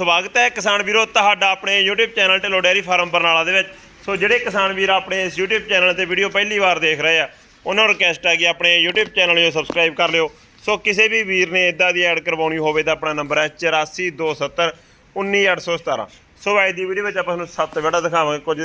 ਸਵਾਗਤ ਹੈ ਕਿਸਾਨ ਵੀਰੋ ਤੁਹਾਡਾ ਆਪਣੇ YouTube channel Dhillon dairy farm Barnala ਦੇ ਵਿੱਚ। ਸੋ ਜਿਹੜੇ ਕਿਸਾਨ ਵੀਰ ਆਪਣੇ ਇਸ YouTube ਚੈਨਲ ਤੇ ਵੀਡੀਓ ਪਹਿਲੀ ਵਾਰ ਦੇਖ ਰਹੇ ਆ, ਉਹਨਾਂ ਨੂੰ ਰਿਕਵੈਸਟ ਹੈ ਕਿ ਆਪਣੇ YouTube ਚੈਨਲ ਨੂੰ ਸਬਸਕ੍ਰਾਈਬ ਕਰ ਲਿਓ। ਸੋ ਕਿਸੇ ਵੀ ਵੀਰ ਨੇ ਇਦਾਂ ਦੀ ਐਡ ਕਰਵਾਉਣੀ ਹੋਵੇ ਤਾਂ ਆਪਣਾ ਨੰਬਰ ਹੈ 8427 19817 ਸੋ ਅੱਜ ਦੀ ਵੀਡੀਓ ਵਿੱਚ ਆਪਾਂ ਤੁਹਾਨੂੰ ਸੱਤ ਵਿਹੜਾ ਦਿਖਾਵਾਂਗੇ, ਕੁਝ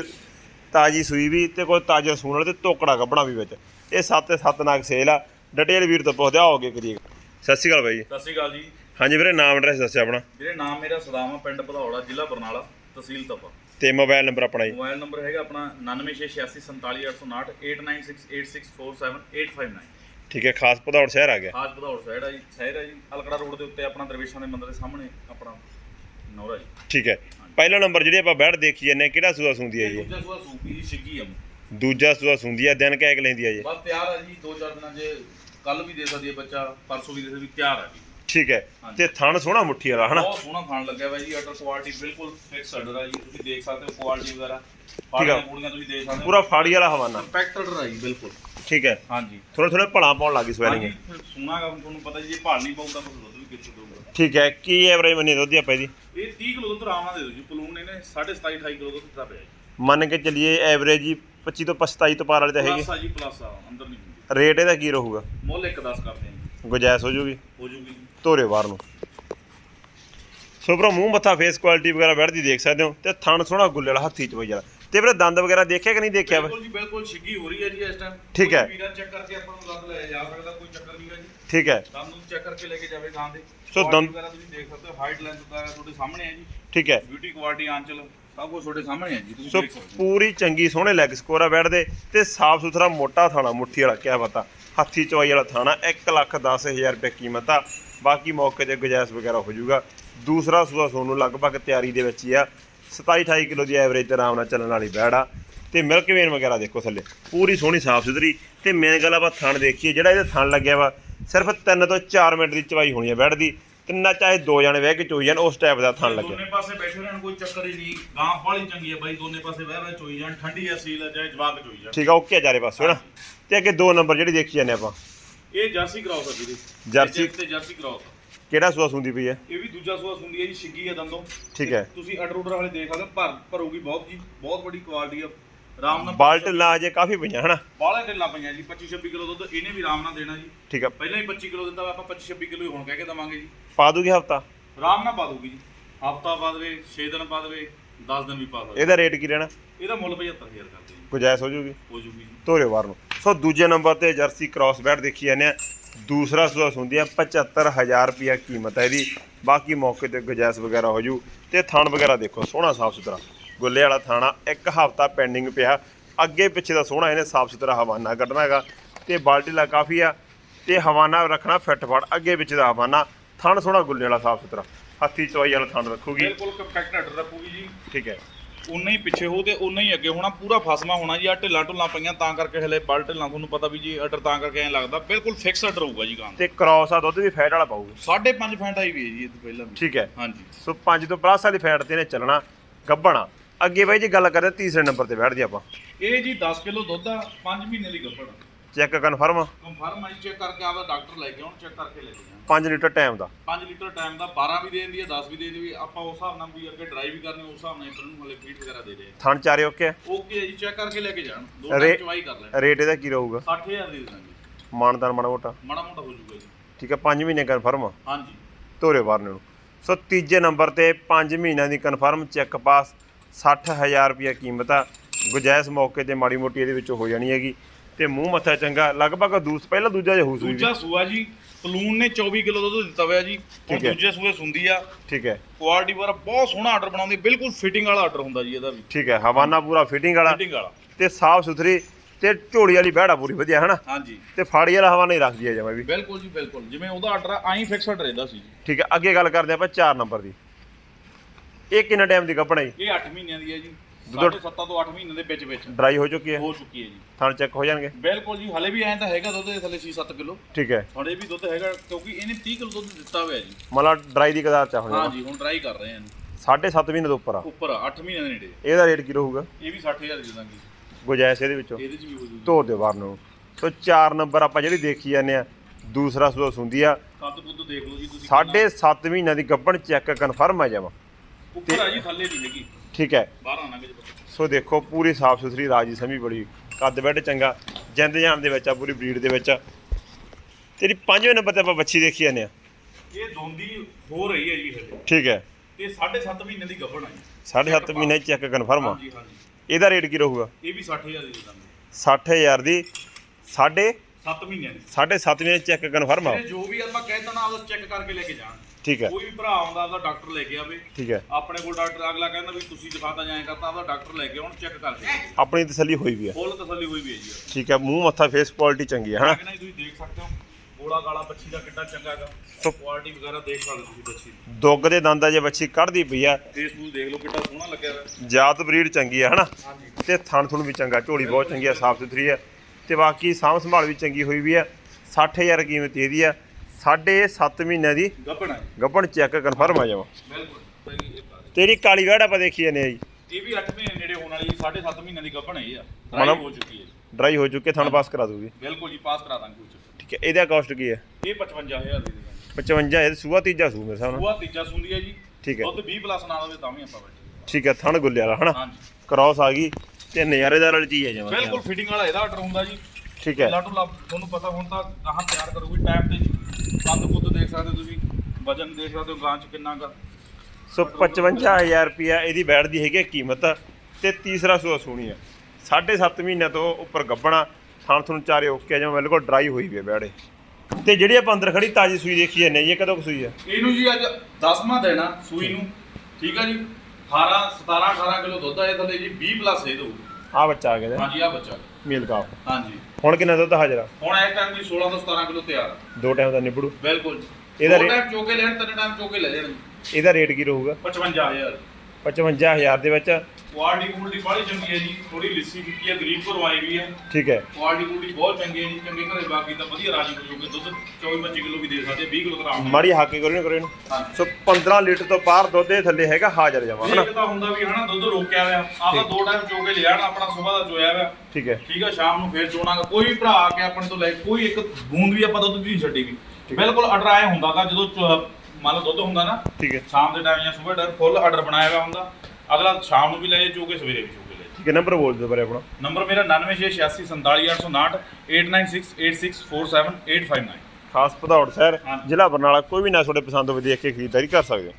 ਤਾਜੀ ਸੂਈ ਵੀ ਤੇ ਕੁਝ ਤਾਜ਼ਾ ਸੂਣ ਵਾਲੇ ਤੇ ਟੋਕੜਾ ਗੱਬਣਾ ਵੀ ਵਿੱਚ। ਇਹ ਸੱਤ ਤੇ ਸੱਤ ਨਾਗ ਸੇਲ ਆ। ਡਿਟੇਲ ਵੀਰ ਤੋਂ ਪੁੱਛਦੇ ਆਓਗੇ ਕਰੀਏ। ਸਤਿ ਸ਼੍ਰੀ ਅਕਾਲ ਬਾਈ ਜੀ। ਸਤਿ ਸ਼੍ਰੀ ਅਕਾਲ ਜੀ। ਹਾਂਜੀ ਵੀਰੇ ਨਾਮ ਐਡਰੈਸ ਦੱਸਿਓ ਆਪਣਾ। ਵੀਰੇ ਨਾਮ ਮੇਰਾ ਸਦਾਮਾ ਪਿੰਡ ਭਦੌੜਾ ਜ਼ਿਲ੍ਹਾ ਬਰਨਾਲਾ ਤਹਿਸੀਲ ਤਪਾ। ਤੇ ਮੋਬਾਈਲ ਨੰਬਰ ਆਪਣਾ ਜੀ। ਮੋਬਾਈਲ ਨੰਬਰ ਹੈਗਾ ਆਪਣਾ 9968477859 8968678859 ਠੀਕ ਹੈ ਖਾਸ ਭਦੌੜ ਸ਼ਹਿਰ ਆ ਗਿਆ। ਖਾਸ ਭਦੌੜ ਸਾਈਡ ਆ ਜੀ। ਸ਼ਹਿਰ ਆ ਜੀ। ਅਲਕੜਾ ਰੋਡ ਦੇ ਉੱਤੇ ਆਪਣਾ ਦਰਵੇਸ਼ਾਂ ਦੇ ਮੰਦਰ ਦੇ ਸਾਹਮਣੇ ਆਪਣਾ ਨੌਰਾ ਜੀ। ਠੀਕ ਹੈ। ਪਹਿਲਾ ਨੰਬਰ ਜਿਹੜੀ ਆਪਾਂ ਬੈਠ ਦੇਖੀ ਜਾਂਦੇ ਕਿਹੜਾ ਸੂਆ ਸੁੰਦੀ ਹੈ ਜੀ? ਦੂਜਾ ਸੂਆ ਸੂਪੀ ਜੀ ਛਿੱਗੀ ਆ ਦੂਜਾ ਸੂਆ ਸੁੰਦੀ ਹੈ ਦਿਨ ਕਹਿ ਲੈਂਦੀ ਹੈ ਜੀ। ਬਸ ਤਿਆਰ ਆ ਜੀ ਦੋ ਚਾਰ ਦਿਨਾਂ 'ਚ ਕੱਲ ਵੀ ਦੇ ਸਕਦੀ ਹੈ ਬੱਚਾ ਪਰਸੋਂ ਵੀ ਦੇ ਸਕਦੀ ਤਿਆਰ ਆ ਜੀ। ਠੀਕ ਹੈ। ਤੇ ਥਣ ਸੋਹਣਾ ਮੁੱਠੀ ਵਾਲਾ ਹਨਾ? ਬਹੁਤ ਸੋਹਣਾ ਖਾਣ ਲੱਗਿਆ ਬਾਈ ਜੀ ਆਰਡਰ ਕੁਆਲਿਟੀ ਬਿਲਕੁਲ ਫਿਕਸ ਆਰਡਰ ਆ ਜੀ ਤੁਸੀਂ ਦੇਖ ਸਕਦੇ ਹੋ ਕੁਆਲਿਟੀ ਵਗੈਰਾ। ਆ। ਪਾੜੀਆਂ ਪੂੜੀਆਂ ਤੁਸੀਂ ਦੇਖ ਸਕਦੇ ਹੋ। ਪੂਰਾ ਫਾੜੀ ਵਾਲਾ ਹਵਾਨਾ। ਕੰਪੈਕਟ ਆਰਡਰ ਆ ਜੀ ਬਿਲਕੁਲ। ਠੀਕ ਹੈ। ਹਾਂਜੀ। ਥੋੜਾ ਥੋੜਾ ਭਲਾ ਪਾਉਣ ਲੱਗੀ ਸਵੈਲਿੰਗ ਸੋਨਾ ਗਾ ਤੁਹਾਨੂੰ ਪਤਾ ਜੀ ਜੇ ਭਾਲ ਨਹੀਂ ਪਾਉਂਦਾ ਤਾਂ ਦੁੱਧ ਵੀ ਕਿੱਥੇ ਦਊਗਾ ਠੀਕ ਹੈ ਕੀ ਐਵਰੇਜ ਮੰਨੀ ਦੁੱਧ ਦੀ ਆਪਾਂ ਇਹਦੀ? ਇਹ 30 ਕਿਲੋ ਦੁੱਧ ਆਰਾਮ ਨਾਲ ਦੇ ਦਿਓ ਜੀ ਪਲੂਨ ਨੇ 27 28 ਕਿਲੋ ਦੁੱਧ ਦਿੱਤਾ ਪਿਆ ਜੀ। ਮੰਨ ਕੇ ਚੱਲੀਏ ਐਵਰੇਜ ਜੀ 25 ਤੋਂ 27 ਤੋਂ ਪਾਰ ਵਾਲੇ ਤਾਂ ਹੈਗੇ। ਪਲੱਸ ਆ ਜੀ ਪਲੱਸ ਆ ਅੰਦਰ ਨਹੀਂ ਹੁੰਦੀ। ਰੇਟ ਇਹਦਾ ਕੀ ਰਹੂਗਾ? ਮੁੱਲ ਇੱਕ 10 ਕਰਦੇ ਆ ਗੁਜਾਇਸ਼ ਹੋ ਜੂਗੀ? ਹੋ ਜੂਗੀ ਧੋਰੇ ਬਾਹਰ ਨੂੰ। ਸੋ ਭਰਾ ਮੂੰਹ ਮੱਥਾ ਫੇਸ ਕੁਆਲਿਟੀ ਵਗੈਰਾ ਬੈਠਦੀ ਦੇਖ ਸਕਦੇ ਹੋ ਤੇ ਥਣ ਸੋਹਣਾ ਗੁੱਲੇ ਵਾਲਾ ਹੱਥੀ ਚ ਬਈ ਯਾਰ ਤੇ ਵੀਰੇ ਦੰਦ ਵਗੈਰਾ ਦੇਖਿਆ ਕਿ ਨਹੀਂ ਦੇਖਿਆ? ਬਿਲਕੁਲ ਜੀ ਬਿਲਕੁਲ ਛਿੱਗੀ ਹੋ ਰਹੀ ਹੈ ਜੀ ਇਸ ਟਾਈਮ ਠੀਕ ਹੈ। ਵੀਰਾਂ ਚੈੱਕ ਕਰਕੇ ਆਪਾਂ ਨੂੰ ਲੱਗ ਲੈ ਜਾ ਸਕਦਾ ਕੋਈ ਚੱਕਰ ਨਹੀਂਗਾ ਜੀ। ਠੀਕ ਹੈ। ਦੰਦ ਨੂੰ ਚੈੱਕ ਕਰਕੇ ਲੈ ਕੇ ਜਾਵੇ ਗਾਂ ਦੇ। ਸੋ ਦੰਦ- ਵਗੈਰਾ ਤੁਸੀਂ ਦੇਖ ਸਕਦੇ ਹੋ ਹਾਈਟ ਲੈਂਥ ਦਾ ਤੁਹਾਡੇ ਸਾਹਮਣੇ ਹੈ ਜੀ। ਠੀਕ ਹੈ। ਬਿਊਟੀ ਕੁਆਲਿਟੀ ਆਂਚਲ ਸਭ ਕੁਝ ਤੁਹਾਡੇ ਸਾਹਮਣੇ ਹੈ ਜੀ ਤੁਸੀਂ ਸੋ ਦੇਖ ਸਕਦੇ ਹੋ। ਪੂਰੀ ਚੰਗੀ ਸੋਹਣੇ ਲੈਗ ਸਕੋਰ ਆ ਬੈਠਦੇ ਤੇ ਸਾਫ਼ ਸੁਥਰਾ ਮੋਟਾ ਥਾਣਾ ਮੁੱਠੀ ਵਾਲਾ ਕਿਆ ਪਤਾ ਹੱਥੀ ਚਵਾਈ ਵਾਲਾ ਥਾਣਾ 1 ਲੱਖ 10000 ਰੁਪਏ ਕੀਮਤ ਆ। ਬਾਕੀ ਮੌਕੇ ਤੇ ਗੁਜਾਇਸ਼ ਵਗੈਰਾ ਹੋ ਜਾਊਗਾ। ਦੂਸਰਾ ਸੂਆ ਸੋਨੂੰ ਲਗਭਗ ਤਿਆਰੀ ਦੇ ਵਿੱਚ ਹੀ ਆ। 27 28 ਕਿਲੋ ਦੀ ਐਵਰੇਜ ਤੇ ਆਰਾਮ ਨਾਲ ਚੱਲਣ ਵਾਲੀ ਬੈੜ ਆ। ਤੇ ਮਿਲਕ ਵੇਨ ਵਗੈਰਾ ਦੇਖੋ ਥੱਲੇ। ਪੂਰੀ ਸੋਹਣੀ ਸਾਫ਼ ਸੁਥਰੀ। ਤੇ ਮੇਨ ਗੱਲ ਆਪਾਂ ਥਣ ਦੇਖੀਏ ਜਿਹੜਾ ਇਹਦੇ ਥਣ ਲੱਗਿਆ ਵਾ ਸਿਰਫ 3 ਤੋਂ 4 ਮਿੰਟ ਦੀ ਚਵਾਈ ਹੋਣੀ ਹੈ ਬੈੜ ਦੀ। ਤਿੰਨਾ ਚਾਹੇ ਦੋ ਜਣੇ ਬਹਿ ਕੇ ਚੋਈ ਜਾਣ ਉਸ ਟਾਈਪ ਦਾ ਥਣ ਲੱਗਿਆ। ਦੋਨੇ ਪਾਸੇ ਬੈਠੇ ਰਹਿਣ ਕੋਈ ਚੱਕਰ ਹੀ ਨਹੀਂ। ਗਾਂ ਬਾਲੀ ਚੰਗੀ ਹੈ ਬਾਈ ਦੋਨੇ ਪਾਸੇ ਬਹਿ ਬਹਿ ਚੋਈ ਜਾਣ। ਠੰਡੀ ਹੈ ਸੀਲ ਹੈ ਚਾਹੇ ਜਵਾਕ ਚੋਈ ਜਾਣ। ਠੀਕ ਆ ਓਕੇ ਆ ਚਾਰੇ ਪਾਸੇ ਹਨਾ ਤੇ ਅੱਗੇ ਦੋ ਨੰਬਰ ਜਿਹੜੀ ਦੇਖੀ ਜਾਂਦੇ ਆਪਾਂ। ਇਹ ਜਰਸੀ ਕਰਾਉਸ ਆ ਵੀਰੇ। ਜਰਸੀ- ਇਹ ਤੇ ਜਰਸੀ ਕਰਾਉਸ ਆ। ਕਿਹੜਾ ਸੂਆ ਸੁੰਦੀ ਪਈ ਹੈ ਇਹ ਵੀ ਦੂਜਾ ਸੂਆ ਸੁੰਦੀ ਹੈ ਜੀ ਛਿੱਗੀ ਹੈ ਦੰਦੋਂ। ਠੀਕ ਹੈ। ਤੁਸੀਂ ਅਡਰ ਉਡਰ ਵਾਲੇ ਦੇਖ ਸਕਦੇ ਹੋ, ਭਰ ਭਰੂਗੀ ਬਹੁਤ ਜੀ ਬਹੁਤ ਬੜੀ ਕੁਆਲਿਟੀ ਆ। ਆਰਾਮ ਨਾਲ ਬਾਲਟ ਲਾ ਜੇ ਕਾਫੀ ਪਈਆਂ ਹਨਾ? ਬਾਲੇ ਢਿੱਲਾਂ ਪਈਆਂ ਜੀ 25 26 ਕਿਲੋ ਦੁੱਧ ਇਹਨੇ ਵੀ ਆਰਾਮ ਨਾਲ ਦੇਣਾ ਜੀ। ਠੀਕ ਆ। ਪਹਿਲਾਂ ਹੀ 25 ਕਿਲੋ ਦਿੰਦਾ ਵਾ, ਆਪਾਂ 25 26 ਕਿਲੋ ਹੀ ਹੁਣ ਕਹਿ ਕੇ ਦਵਾਂਗੇ ਜੀ। ਪਾ ਦੂਗੀ ਹਫਤਾ? ਆਰਾਮ ਨਾਲ ਪਾ ਦੂਗੀ ਜੀ। ਹਫਤਾ ਪਾ ਦੇਵੇ 6 ਦਿਨ ਪਾ ਦੇਵੇ 10 ਦਿਨ ਵੀ ਪਾ ਸਕਦੇ। ਇਹਦਾ ਰੇਟ ਕੀ ਰਹਿਣਾ? ਇਹਦਾ ਮੁੱਲ 75000 ਕਰਦੇ ਜੀ। ਗੁਜਾਇਸ਼ ਹੋ ਜੂਗੀ ਹੋ ਜੂਗੀ ਜੀ। ਧੋਰੇ ਵਾਰ ਨੂੰ। ਸੋ ਦੂਜੇ ਨੰਬਰ ਤੇ ਜਰਸੀ ਕ੍ਰਾਸ ਬੈਟ ਦੇਖੀ ਜਾਂਦੇ ਆ। ਦੂਸਰਾ ਸੂਆ ਸੁੰਦੀ ਆ 75000 ਰੁਪਿਆ ਕੀਮਤ ਹੈ ਇਹਦੀ। ਬਾਕੀ ਮੌਕੇ ਤੇ ਗੁਜਾਇਸ਼ ਵਗੈਰਾ ਹੋ ਜੂ। ਤੇ ਥਣ ਵਗੈਰਾ ਦੇਖੋ ਸੋਹਣਾ ਸਾਫ਼ ਸੁਥਰਾ। ਗੁੱਲੇ ਵਾਲਾ ਥਾਣਾ ਇੱਕ ਹਫਤਾ ਪੈਂਡਿੰਗ ਪਿਆ। ਅੱਗੇ ਪਿੱਛੇ ਦਾ ਸੋਹਣਾ ਇਹਨੇ ਸਾਫ਼ ਸੁਥਰਾ ਹਵਾਨਾ ਕੱਢਣਾ ਹੈਗਾ। ਤੇ ਬਾਲਟੀ ਲਾ ਕਾਫੀ ਆ ਤੇ ਹਵਾਨਾ ਰੱਖਣਾ ਫਿੱਟ ਫੜ ਅੱਗੇ ਪਿੱਛੇ ਦਾ ਹਵਾਨਾ। ਥਣ ਸੋਹਣਾ ਗੁੱਲੇ ਵਾਲਾ ਸਾਫ਼ ਸੁਥਰਾ। ਹੱਥੀ ਚਵਾਈ ਵਾਲਾ ਥਣ ਰੱਖੂਗੀ। ਬਿਲਕੁਲ ਕੰਪੈਕਟ ਰੱਖੂਗੀ ਜੀ। ਠੀਕ ਹੈ। ਉਨਾ ਹੀ ਪਿੱਛੇ ਹੋ ਤੇ ਉਨਾ ਹੀ ਅੱਗੇ ਹੋਣਾ ਪੂਰਾ ਫਸਮਾ ਹੋਣਾ ਜੀ ਆ ਢਿੱਲਾਂ ਢੁੱਲਾਂ ਪਈਆਂ ਤਾਂ ਕਰਕੇ ਹਲੇ ਬਲ ਢਿੱਲਾਂ ਤੁਹਾਨੂੰ ਪਤਾ ਵੀ ਜੀ ਆਰਡਰ ਤਾਂ ਕਰਕੇ ਐਂ ਲੱਗਦਾ ਬਿਲਕੁਲ ਫਿਕਸ ਆਰਡਰ ਹੋਊਗਾ ਜੀ ਗਾਂ ਤੇ ਕ੍ਰਾਸ ਆ ਦੁੱਧ ਵੀ ਫੈਟ ਵਾਲਾ ਪਾਊਗਾ 5.5 ਫੈਂਟ ਆਈ ਵੀ ਹੈ ਜੀ ਇਹ ਤੋਂ ਪਹਿਲਾਂ ਵੀ। ਠੀਕ ਹੈ। ਹਾਂਜੀ। ਸੋ 5 ਤੋਂ ਪਲੱਸ ਵਾਲੀ ਫੈਟ ਤੇ ਨੇ ਚੱਲਣਾ ਗੱਬਣਾ ਅੱਗੇ ਬਾਈ ਜੀ ਗੱਲ ਕਰਦੇ ਹਾਂ ਤੀਸਰੇ ਨੰਬਰ ਤੇ ਬੈਠਦੇ ਆਪਾਂ। ਇਹ ਜੀ 10 ਕਿਲੋ ਦੁੱਧ ਆ 5 ਮਹੀਨੇ ਦੀ ਗੱਭੜ ਚੈੱਕ ਕਨਫਰਮ ਕੰਫਰਮ ਆਈ ਚੈੱਕ ਕਰਕੇ ਆਪਦਾ ਡਾਕਟਰ ਲੈ ਕੇ ਆਉਣ ਚੈੱਕ ਕਰਕੇ ਲੈ ਕੇ ਜਾਣ। 5 ਲੀਟਰ ਟਾਈਮ ਦਾ। 5 ਲੀਟਰ ਟਾਈਮ ਦਾ 12 ਵੀ ਦੇ ਦਿੰਦੀ ਹੈ 10 ਵੀ ਦੇ ਦਿੰਦੀ ਆਪਾਂ ਉਸ ਹਿਸਾਬ ਨਾਲ ਵੀ ਅੱਗੇ ਡਰਾਈਵ ਵੀ ਕਰਨੀ ਉਸ ਹਿਸਾਬ ਨਾਲ ਇਹਨੂੰ ਹਲੇ ਫੀਡ ਵਗੈਰਾ ਦੇ ਰਹੇ ਥਣ ਚਾਰੇ ਓਕੇ ਓਕੇ ਜੀ ਚੈੱਕ ਕਰਕੇ ਲੈ ਕੇ ਜਾਣ। ਦੋ ਟਾਈਮ ਚਵਾਈ ਕਰ ਲੈ ਰੇਟ ਇਹਦਾ ਕੀ ਰਹੂਗਾ? 60000 ਦੇ ਦਾਂਗੇ ਮਾਨਦਾਨ ਮਾੜਾ ਮੋਟਾ। ਮਾੜਾ ਮੋਟਾ ਹੋ ਜਾਊਗਾ ਜੀ। ਠੀਕ ਹੈ 5 ਮਹੀਨੇ ਕਨਫਰਮ ਹਾਂਜੀ। ਧੋਰੇ ਵਾਰਨ ਨੂੰ। ਸੋ ਤੀਜੇ ਨੰਬਰ ਤੇ 5 ਮਹੀਨਿਆਂ ਦੀ ਕਨਫਰਮ ਚੈੱਕ ਪਾਸ 60000 ਰੁਪਏ ਕੀਮਤ ਆ। ਗੁਜਾਇਸ਼ ਮੌਕੇ ਤੇ ਮਾੜੀ ਮੋਟੀ ਇਹਦੇ ਵਿੱਚੋਂ ਹੋ ਜਾਣੀ ਹੈਗੀ। ਤੇ ਮੂੰਹ ਮੱਥਾ ਚੰਗਾ। ਲਗਭਗ ਦੂਸ ਪਹਿਲਾ ਦੂਜਾ ਜਿਹਾ ਹੂਸੂ ਦੂਜਾ ਸੂਆ ਜੀ ਪਲੂਨ ਨੇ 24 ਕਿਲੋ ਦੁੱਧ ਦਿੱਤਾ ਹੋਇਆ ਜੀ। ਹੁਣ ਠੀਕ ਹੈ। ਦੂਜੇ ਸੂਏ ਸੁੰਦੀ ਆ। ਠੀਕ ਹੈ। ਕੁਆਲਿਟੀ ਵਾਲਾ ਬਹੁਤ ਸੋਹਣਾ ਆਰਡਰ ਬਣਾਉਂਦੀ ਬਿਲਕੁਲ ਫਿਟਿੰਗ ਵਾਲਾ ਆਰਡਰ ਹੁੰਦਾ ਜੀ ਇਹਦਾ ਵੀ। ਠੀਕ ਹੈ ਹਵਾਨਾ ਪੂਰਾ ਫਿਟਿੰਗ ਵਾਲਾ। ਫਿਟਿੰਗ ਵਾਲਾ। ਤੇ ਸਾਫ਼ ਸੁਥਰੀ ਤੇ ਝੋਲੀ ਵਾਲੀ ਬਹਿੜਾ ਪੂਰੀ ਵਧੀਆ ਹਨਾ? ਹਾਂਜੀ। ਤੇ ਫਾੜੀ ਵਾਲਾ ਹਵਾ ਨਹੀਂ ਰੱਖਦੀ ਹੈ ਜਮਾ ਵੀ। ਬਿਲਕੁਲ ਜੀ ਬਿਲਕੁਲ। ਜਿਵੇਂ ਉਹਦਾ ਆਰਡਰ ਆਈ ਫਿਕਸਡ ਰਹਿੰਦਾ ਸੀ ਜੀ। ਠੀਕ ਹੈ ਅੱਗੇ ਗੱਲ ਕਰਦੇ ਆਪਾਂ 4 ਨੰਬਰ ਦੀ। ਇਹ ਕਿੰਨੇ ਟਾਈਮ ਦੀ ਕੱਪਣਾ ਜੀ? ਇਹ 8 ਮਹੀਨਿਆਂ ਦੀ ਹੈ ਜੀ। ਦੁੱਧ- 7 ਤੋਂ 8 ਮਹੀਨੇ ਦੇ ਵਿੱਚ ਵਿੱਚ। ਡਰਾਈ ਹੋ ਚੁੱਕੀ ਹੈ। ਹੋ ਚੁੱਕੀ ਹੈ ਜੀ। ਥਣ ਚੈੱਕ ਹੋ ਜਾਣਗੇ? ਬਿਲਕੁਲ ਜੀ ਹਲੇ ਵੀ ਐਂ ਤਾਂ ਹੈਗਾ ਦੁੱਧ ਦੇ ਥੱਲੇ 6-7 ਕਿਲੋ। ਠੀਕ ਹੈ। ਹਲੇ ਵੀ ਦੁੱਧ ਹੈਗਾ ਕਿਉਂਕਿ ਇਹਨੇ 30 ਕਿਲੋ ਦੁੱਧ ਦਿੱਤਾ ਹੋਇਆ ਜੀ। ਮਤਲਬ ਡਰਾਈ ਦੀ ਕਦਾਰ ਚ ਹੋਣਾ ਹਾਂਜੀ ਹੁਣ ਟਰਾਈ ਕਰ ਰਹੇ ਹਾਂ ਜੀ। 7.5 ਮਹੀਨੇ ਤੋਂ ਉੱਪਰ ਆ। ਉੱਪਰ 8 ਮਹੀਨਿਆਂ ਦੇ ਨੇੜੇ। ਇਹਦਾ ਰੇਟ ਕੀ ਰਹੂਗਾ? ਇਹ ਵੀ 60000 ਦੇ ਦਾਂਗੇ ਗੁਜਾਇਸ਼ ਇਹਦੇ ਵਿੱਚੋਂ। ਇਹਦੇ 'ਚ ਵੀ ਹੋ ਜੂਗੀ। ਧੋ ਦਿਓ ਵਾਰ ਨੂੰ। ਸੋ 4 ਨੰਬਰ ਆਪਾਂ ਜਿਹੜੀ ਦੇਖੀ ਜਾਂਦੇ ਆ ਦੂਸਰਾ ਸੂਆ ਸੁੰਦੀ ਆ। ਕੱਦ ਕੁੱਦ ਦੇਖ ਲਓ ਜੀ ਤੁਸੀਂ ਸਾਢੇ 7 ਮਹੀਨਿਆਂ ਦੀ ਗੱਭਣ ਚੈੱਕ ਕਨਫਰਮ ਆ ਜਾਵਾ ਉੱਪਰ ਆ ਜੀ ਥੱਲੇ ਨਹੀਂ ਹੈਗੀ। ਠੀਕ ਹੈ। ਬਾਹਰ ਆਣਾ ਕਿ ਬੱਚਾ। ਸੋ ਦੇਖੋ ਪੂਰੀ ਸਾਫ਼ ਸੁਥਰੀ ਰਾਜੀ ਸਮੀ ਬੜੀ। ਕੱਦ ਬੈੱਡ ਚੰਗਾ ਜਿੰਦ ਜਾਨ ਦੇ ਵਿੱਚ ਆ ਪੂਰੀ ਬਰੀਡ ਦੇ ਵਿੱਚ ਤੇਰੀ ਪੰਜਵੇਂ ਨੰਬਰ ਤੇ ਆਪਾਂ ਬੱਚੀ ਦੇਖੀ ਜਾਂਦੇ ਆ। ਇਹ ਦੋਂਦੀ ਹੋ ਰਹੀ ਹੈ ਜੀ ਹਲੇ ਠੀਕ ਹੈ। ਤੇ 7.5 ਮਹੀਨੇ ਦੀ ਗੱਭਣ ਆ ਜੀ ਸਾਢੇ ਸੱਤ ਮਹੀਨੇ ਚੈੱਕ ਕਨਫਰਮ ਆ। ਹਾਂਜੀ ਹਾਂਜੀ। ਇਹਦਾ ਰੇਟ ਕੀ ਰਹੂਗਾ? ਇਹ ਵੀ 60000 ਦੀ ਦਾਂਗੇ 60000 ਦੀ ਸਾਢੇ 7 ਮਹੀਨਿਆਂ ਦੀ। ਸਾਢੇ ਸੱਤ ਮਹੀਨੇ ਚੈੱਕ ਕਨਫਰਮ ਆ। ਇਹ ਜੋ ਵੀ ਆਪਾਂ ਕਹਿ ਦੇਣਾ ਉਹਦਾ ਚੈੱਕ ਕਰਕੇ ਲੈ ਕੇ ਜਾਣ। ਠੀਕ ਹੈ। ਕੋਈ ਭਰਾ ਆਉਂਦਾ ਆਪਦਾ ਡਾਕਟਰ ਲੈ ਕੇ ਆਵੇ। ਠੀਕ ਹੈ। ਆਪਣੇ ਕੋਲ ਡਾਕਟਰ ਅਗਲਾ ਕਹਿੰਦਾ ਵੀ ਤੁਸੀਂ ਦਿਖਾਤਾ ਜਾਂ ਕਰਤਾ ਆਪਦਾ ਡਾਕਟਰ ਲੈ ਕੇ ਆਉਣ ਚੈੱਕ ਕਰ ਆਪਣੀ ਤਸੱਲੀ ਹੋਈ ਵੀ ਹੈ। ਫੁੱਲ ਤਸੱਲੀ ਹੋਈ ਵੀ ਹੈ ਜੀ ਠੀਕ ਹੈ ਮੂੰਹ ਮੱਥਾ ਫੇਸ ਕੁਆਲਿਟੀ ਚੰਗੀ ਹੈ ਹਨਾ? ਨਹੀਂ ਤੁਸੀਂ ਦੇਖ ਸਕਦੇ ਹੋ ਗੋਲਾ ਗਾਲਾ ਬੱਚੀ ਦਾ ਕਿੱਡਾ ਚੰਗਾ ਹੈਗਾ। ਸੋ ਕੁਆਲਿਟੀ ਵਗੈਰਾ ਦੇਖ ਸਕਦੇ ਤੁਸੀਂ ਬੱਚੀ ਦੁੱਗ ਦੇ ਦੰਦਾਂ ਜੇ ਬੱਚੀ ਕੱਢਦੀ ਪਈ ਆ। ਫੇਸ ਨੂੰ ਦੇਖ ਲਓ ਕਿੱਡਾ ਸੋਹਣਾ ਲੱਗਿਆ ਹੋਇਆ। ਜਾਤ ਬਰੀਡ ਚੰਗੀ ਹੈ ਹਨਾ? ਤੇ ਥਣ ਥਣ ਵੀ ਚੰਗਾ ਝੋਲੀ ਬਹੁਤ ਚੰਗੀ ਹੈ ਸਾਫ਼ ਸੁਥਰੀ ਹੈ ਤੇ ਬਾਕੀ ਸਾਂਭ ਸੰਭਾਲ ਵੀ ਚੰਗੀ ਹੋਈ ਵੀ ਹੈ 60000 ਕੀਮਤ ਇਹਦੀ ਹੈ 7.5 ਮਹੀਨੇ ਦੀ ਗੱਪਣ ਹੈ ਗੱਪਣ ਚੈੱਕ ਕਨਫਰਮ ਆ ਜਾਵਾ ਤੇਰੀ ਕਾਲੀ ਵੜ ਆਪਾਂ ਦੇਖੀ ਜਾਂਦੇ ਜੀ। ਇਹ ਵੀ 8 ਮਹੀਨੇ ਨੇੜੇ ਹੋਣ ਵਾਲੀ 7.5 ਮਹੀਨੇ ਦੀ ਗੱਭਣ ਹੈ ਆ। Dry ਮਤਲਬ- ਹੋ ਚੁੱਕੀ ਹੈ ਡਰਾਈ ਹੋ ਚੁੱਕੇ ਥਣ ਪਾਸ ਕਰਾ ਦੂਗੀ ਬਿਲਕੁਲ ਜੀ ਪਾਸ ਕਰਾ ਦਾਂਗੇ ਉੱਚ ਠੀਕ ਹੈ ਇਹਦਾ ਕਾਸਟ ਕੀ ਹੈ? ਇਹ 55000 ਦੀ ਦੇ 55 ਇਹ ਸੂਆ ਤੀਜਾ ਸੂ ਮੇਰੇ ਹਿਸਾਬ ਨਾਲ। ਤੀਜਾ ਸੁੰਦੀ ਹੈ ਜੀ। ਠੀਕ ਹੈ। ਦੁੱਧ 20 ਪਲੱਸ ਨਾਲ ਹੋਵੇ ਤਾਂ ਵੀ ਆਪਾਂ ਬੈਠੇ ਠੀਕ ਹੈ ਥਣ ਗੁੱਲੇ ਹਨਾ? ਹਾਂਜੀ। ਕ੍ਰਾਸ ਆ ਗਈ ਤੇ ਨਜ਼ਾਰੇਦਾਰ ਵਾਲੀ ਚੀਜ਼ ਹੈ ਜਮਾ ਬਿਲਕੁਲ ਫਿਟਿੰਗ ਵਾਲਾ ਇਹਦਾ ਆਰਡਰ ਹੁੰਦਾ ਜੀ। ਠੀਕ ਹੈ। ਲਾਟੂ ਲਾ ਤੁਹਾਨੂੰ ਪਤਾ ਹੁਣ ਤਾਂ ਗਾਹਾਂ ਤਿਆਰ ਕਰੂਗੀ ਟਾਈਮ ਤੇ ਕੰਦ ਕੁੱਦ ਦੇਖ ਸਕਦੇ ਹੋ ਤੁਸੀਂ ਵਜਨ ਦੇਖ ਸਕਦੇ ਹੋ ਗਾਂ ਚ ਕਿੰਨਾ ਗਾ ਸੋ 55000 ਰੁਪਿਆ ਇਹਦੀ ਬੈਠ ਦੀ ਹੈਗੀ ਕੀਮਤ ਤੇ ਤੀਸਰਾ ਸੂਆ ਸੋਹਣੀ ਆ। 7.5 ਮਹੀਨਿਆਂ ਤੋਂ ਉੱਪਰ ਗੱਬਣਾ ਥਣ ਥਣ ਚਾਰੇ ਓਕੇ ਜਿਵੇਂ ਬਿਲਕੁਲ ਡਰਾਈ ਹੋਈ ਵੀ ਬੈੜੇ। ਤੇ ਜਿਹੜੀ ਆਪਾਂ ਅੰਦਰ ਖੜੀ ਤਾਜੀ ਸੂਈ ਦੇਖੀ ਜਾਂਦੇ ਇਹ ਕਦੋਂ ਕੁ ਸੂਈ ਆ? ਇਹਨੂੰ ਜੀ ਅੱਜ 10ਵਾਂ ਦੇਣਾ ਸੂਈ ਨੂੰ ਠੀਕ ਆ ਜੀ? 18 17 18 ਕਿਲੋ ਦੁੱਧ ਆ ਇਹ ਥੱਲੇ ਜੀ 20 ਪਲੱਸ ਇਹ ਦੋ ਆ ਬੱਚਾ ਆ ਗਿਆ ਹਾਂਜੀ ਆ ਬੱਚਾ ਮੀਲ ਕਾਫ ਹਾਂਜੀ। ਹੁਣ ਕਿੰਨਾ ਦੁੱਧ ਹਾਜ਼ਰਾ ਹੁਣ ਇਸ ਟਾਈਮ ਜੀ 16 ਤੋਂ 17 ਕਿਲੋ ਤਿਆਰ ਆ। ਦੋ ਟਾਈਮ ਦਾ ਨਿਬੜੂ। ਬਿਲਕੁਲ ਇਹਦਾ ਰੇਟ- ਟਾਈਮ ਚੋਕੇ ਲੈਣ ਤਿੰਨ ਟਾਈਮ ਚੋਕੇ ਲੈ ਜਾਣ ਇਹਦਾ ਰੇਟ ਕੀ ਰਹੂਗਾ? 55000 55000 ਦੇ ਵਿੱਚ ਕੁਆਲਿਟੀ ਕੁਆਲਿਟੀ ਬੜੀ ਚੰਗੀ ਹੈ ਜੀ ਥੋੜੀ ਲਿੱਸੀ ਫਿੱਕੀ ਹੈ ਗਰੀਬ ਘਰੋਂ ਆਈ ਵੀ ਹੈ। ਠੀਕ ਹੈ। ਕੁਆਲਿਟੀ ਕੁਆਲਿਟੀ ਬਹੁਤ ਚੰਗੀ ਹੈ ਜੀ ਚੰਗੇ ਘਰੇ ਬਾਕੀ ਤਾਂ ਵਧੀਆ ਰਾਜੀ ਹੋ ਜੂਗੇ ਦੁੱਧ 24 25 ਕਿਲੋ ਵੀ ਦੇ ਸਕਦੇ 20 ਕਿਲੋ ਗ੍ਰਾਮ ਮਾੜੀ ਹਾਕੇ ਕਰੋ ਨਾ ਕਰੋ ਇਹਨੂੰ। ਸੋ 15 ਲੀਟਰ ਤੋਂ ਪਾਰ ਦੁੱਧ ਦੇ ਥੱਲੇ ਹੈਗਾ ਹਾਜ਼ਰ ਜਮਾ ਹਨਾ? ਇੱਕ ਤਾਂ ਹੁੰਦਾ ਵੀ ਹਨਾ ਦੁੱਧ ਰੋਕਿਆ ਹੋਇਆ। ਆਪਦਾ ਦੋ ਟਾਈਮ ਚੋ ਕੇ ਲਿਆਣ ਆਪਣਾ ਸਵੇਰ ਦਾ ਚੋਇਆ ਹੋਇਆ। ਠੀਕ ਹੈ। ਠੀਕ ਆ ਸ਼ਾਮ ਨੂੰ ਫੇਰ ਚੋਣਾਗਾ। ਕੋਈ ਵੀ ਭਰਾ ਆ ਕੇ ਆਪਣੇ ਤੋਂ ਲੈ ਕੋਈ ਇੱਕ ਬੂੰਦ ਵੀ ਆਪਾਂ ਦੁੱਧ ਦੀ ਨਹੀਂ ਛੱਡੇਗੀ ਬਿਲਕੁਲ ਆਰਡਰ ਆਇਆ ਹੁੰਦਾਗਾ ਜਦੋਂ ਮੰਨ ਲਓ ਦੁੱਧ ਹੁੰਦਾ ਨਾ ਠੀਕ ਹੈ। ਸ਼ਾਮ ਦੇ ਟਾਈਮ ਜਾਂ ਸਵੇਰ ਟਾਈਮ ਫੁੱਲ ਆਰਡਰ ਬਣਾਇਆ ਹੋਇਆ ਹੁੰਦਾ। ਅਗਲਾ ਸ਼ਾਮ ਨੂੰ ਵੀ ਲੈ ਜੇ ਚੋ ਕੇ ਸਵੇਰੇ ਵੀ ਕੇ ਲੈ ਠੀਕ ਹੈ ਨੰਬਰ ਬੋਲ ਦਿਓ ਬਾਰੇ ਆਪਣਾ। ਨੰਬਰ ਮੇਰਾ 9686478859 8968647859 ਖਾਸ ਭਦੌੜ ਸ਼ਹਿਰ। ਜ਼ਿਲ੍ਹਾ ਬਰਨਾਲਾ ਕੋਈ ਵੀ ਨਾ ਤੁਹਾਡੇ ਪਸੰਦ ਹੋਵੇ ਦੇਖ ਕੇ ਖਰੀਦਦਾਰੀ ਕਰ ਸਕਦੇ ਹੋ।